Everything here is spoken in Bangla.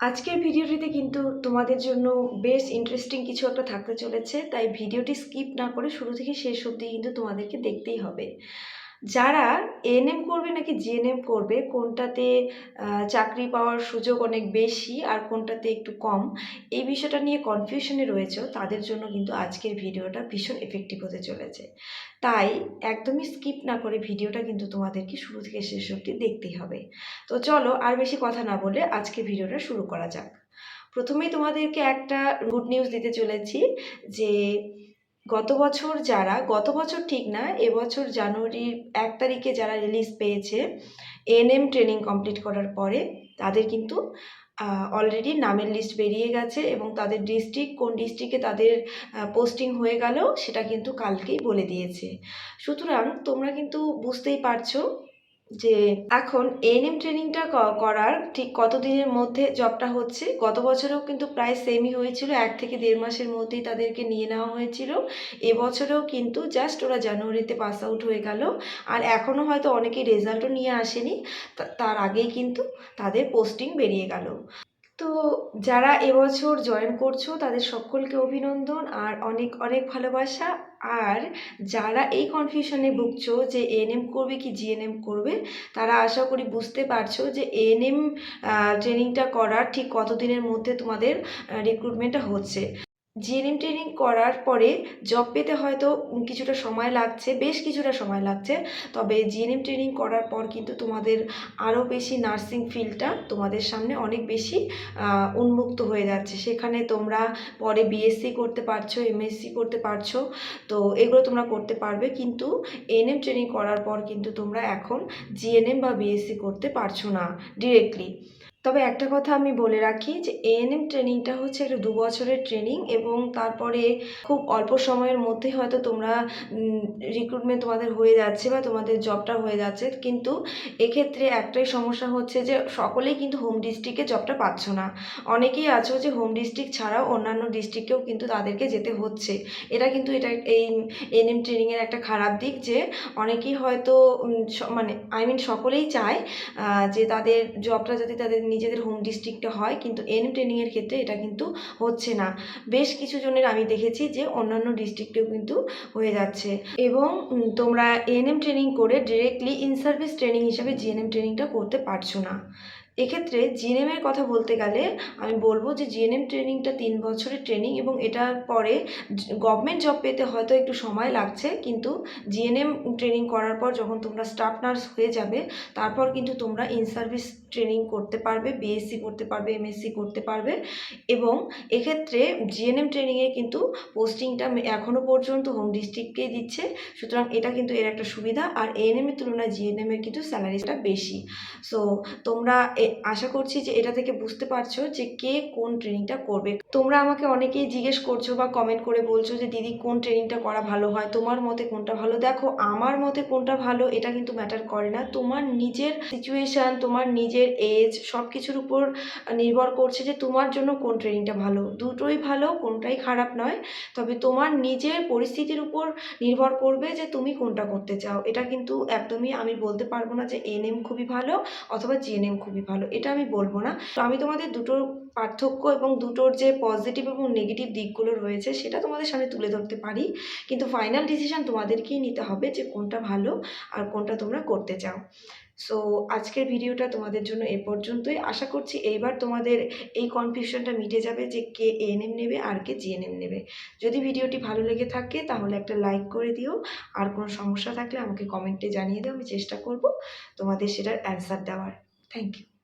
আজকের ভিডিওটিতে কিন্তু তোমাদের জন্য বেশ ইন্টারেস্টিং কিছু একটা থাকতে চলেছে, তাই ভিডিওটি স্কিপ না করে শুরু থেকে শেষ অবধি কিন্তু তোমাদেরকে দেখতেই হবে। যারা এএনএম করবে নাকি জিএনএম করবে, কোনটাতে চাকরি পাওয়ার সুযোগ অনেক বেশি আর কোনটাতে একটু কম, এই বিষয়টা নিয়ে কনফিউশনে রয়েছে। তাদের জন্য কিন্তু আজকের ভিডিওটা ভীষণ এফেক্টিভ হতে চলেছে। তাই একদমই স্কিপ না করে ভিডিওটা কিন্তু তোমাদেরকে শুরু থেকে শেষ অবধি দেখতেই হবে। তো চলো আর বেশি কথা না বলে আজকে ভিডিওটা শুরু করা যাক। প্রথমেই তোমাদেরকে একটা গুড নিউজ দিতে চলেছি যে গত বছর যারা, গত বছর ঠিক না এবছর জানুয়ারির এক তারিখে যারা রিলিজ পেয়েছে এএনএম ট্রেনিং কমপ্লিট করার পরে তাদের কিন্তু অলরেডি নামের লিস্ট বেরিয়ে গেছে এবং তাদের ডিস্ট্রিক্ট কোন ডিস্ট্রিক্টে তাদের পোস্টিং হয়ে গেল সেটা কিন্তু কালকেই বলে দিয়েছে। সুতরাং তোমরা কিন্তু বুঝতেই পারছ যে এখন এএনএম ট্রেনিংটা করার ঠিক কতদিনের মধ্যে জবটা হচ্ছে? গত বছরেও কিন্তু প্রায় সেমই হয়েছিল, এক থেকে দেড় মাসের মধ্যেই তাদেরকে নিয়ে নেওয়া হয়েছিল। এবছরেও কিন্তু জাস্ট ওরা জানুয়ারিতে পাস আউট হয়ে গেল। আর এখনও হয়তো অনেকেই রেজাল্টও নিয়ে আসেনি। তার আগেই কিন্তু তাদের পোস্টিং বেরিয়ে গেল। তো যারা এবছর জয়েন করছ, তাদের সকলকে অভিনন্দন আর অনেক অনেক ভালোবাসা। আর যারা এই কনফিউশনে ভুগছো যে এএনএম করবে কি জিএনএম করবে, তারা আশা করি বুঝতে পারছ যে এএনএম ট্রেনিংটা করার ঠিক কতদিনের মধ্যে তোমাদের রিক্রুটমেন্টটা হচ্ছে। জিএনএম ট্রেনিং করার পরে জব পেতে হয়তো কিছুটা সময় লাগছে, বেশ কিছুটা সময় লাগছে। তবে জিএনএম ট্রেনিং করার পর কিন্তু তোমাদের আরও বেশি নার্সিং ফিল্ডটা তোমাদের সামনে অনেক বেশি উন্মুক্ত হয়ে যাচ্ছে। সেখানে তোমরা পরে বিএসসি করতে পারছ এমএসসি করতে পারছ, তো এগুলো তোমরা করতে পারবে। কিন্তু এএনএম ট্রেনিং করার পর কিন্তু তোমরা এখন জিএনএম বা বিএসসি করতে পারছ না ডিরেক্টলি তবে একটা কথা আমি বলে রাখি যে এএনএম ট্রেনিংটা হচ্ছে একটা দু বছরের ট্রেনিং এবং তারপরে খুব অল্প সময়ের মধ্যে হয়তো তোমরা রিক্রুটমেন্ট তোমাদের হয়ে যাচ্ছে বা তোমাদের জবটা হয়ে যাচ্ছে। কিন্তু এক্ষেত্রে একটাই সমস্যা হচ্ছে যে সকলেই কিন্তু হোম ডিস্ট্রিক্টে জবটা পাচ্ছ না। অনেকেই আছো যে হোম ডিস্ট্রিক্ট ছাড়াও অন্যান্য ডিস্ট্রিক্টেও কিন্তু তাদেরকে যেতে হচ্ছে। এটা কিন্তু এটা এই এনএম ট্রেনিংয়ের একটা খারাপ দিক যে অনেকেই হয়তো মানে আই মিন সকলেই চায় যে তাদের জবটা যাতে তাদের নিজেদের হোম ডিস্ট্রিক্টে হয়, কিন্তু এনএম ট্রেনিংয়ের ক্ষেত্রে এটা কিন্তু হচ্ছে না। বেশ কিছু জনের আমি দেখেছি যে অন্যান্য ডিস্ট্রিক্টেও কিন্তু হয়ে যাচ্ছে। এবং তোমরা তোমরা এএনএম ট্রেনিং করে ডিরেক্টলি ইন সার্ভিস ট্রেনিং হিসাবে জিএনএম ট্রেনিংটা করতে পারছ না। এক্ষেত্রে জিএনএমের কথা বলতে গেলে আমি বলব যে জিএনএম ট্রেনিংটা তিন বছরের ট্রেনিং এবং এটার পরে গভর্নমেন্ট জব পেতে হয়তো একটু সময় লাগছে, কিন্তু জিএনএম ট্রেনিং করার পর যখন তোমরা স্টাফ নার্স হয়ে যাবে, তারপর কিন্তু তোমরা ইন সার্ভিস ট্রেনিং করতে পারবে বিএসসি করতে পারবে এমএসসি করতে পারবে এবং এক্ষেত্রে জিএনএম ট্রেনিংয়ে কিন্তু পোস্টিংটা এখনও পর্যন্ত হোম ডিস্ট্রিক্টকেই দিচ্ছে, সুতরাং এটা কিন্তু এর একটা সুবিধা, আর এএনএমের তুলনায় জিএনএমের কিন্তু স্যালারিটা বেশি। সো তোমরা আশা করছি যে এটা থেকে বুঝতে পারছ যে কে কোন ট্রেনিংটা করবে। তোমরা আমাকে অনেকেই জিজ্ঞেস করছ বা কমেন্ট করে বলছো যে, দিদি, কোন ট্রেনিংটা করা ভালো হয়? তোমার মতে কোনটা ভালো? দেখো, আমার মতে কোনটা ভালো এটা কিন্তু ম্যাটার করে না। তোমার নিজের সিচুয়েশান তোমার নিজের এজ সব কিছুর উপর নির্ভর করছে যে তোমার জন্য কোন ট্রেনিংটা ভালো। দুটোই ভালো, কোনটাই খারাপ নয়। তবে তোমার নিজের পরিস্থিতির উপর নির্ভর করবে যে তুমি কোনটা করতে চাও। এটা কিন্তু একদমই আমি বলতে পারব না যে এনএম খুবই ভালো অথবা জিএনএম খুবই ভালো, এটা আমি বলব না। তো আমি তোমাদের দুটোর পার্থক্য এবং দুটোর যে পজিটিভ এবং নেগেটিভ দিকগুলো রয়েছে, সেটা তোমাদের সামনে তুলে ধরতে পারি। কিন্তু ফাইনাল ডিসিশান তোমাদেরকেই নিতে হবে যে কোনটা ভালো আর কোনটা তোমরা করতে চাও। সো আজকের ভিডিওটা তোমাদের জন্য এ পর্যন্তই। আশা করছি এইবার তোমাদের এই কনফিউশনটা মিটে যাবে যে কে এএনএম নেবে আর কে জিএনএম নেবে। যদি ভিডিওটি ভালো লেগে থাকে, তাহলে একটা লাইক করে দিও। আর কোনো সমস্যা থাকলে আমাকে কমেন্টে জানিয়ে দিও, আমি চেষ্টা করব তোমাদের সেটার অ্যান্সার দেওয়ার। Thank you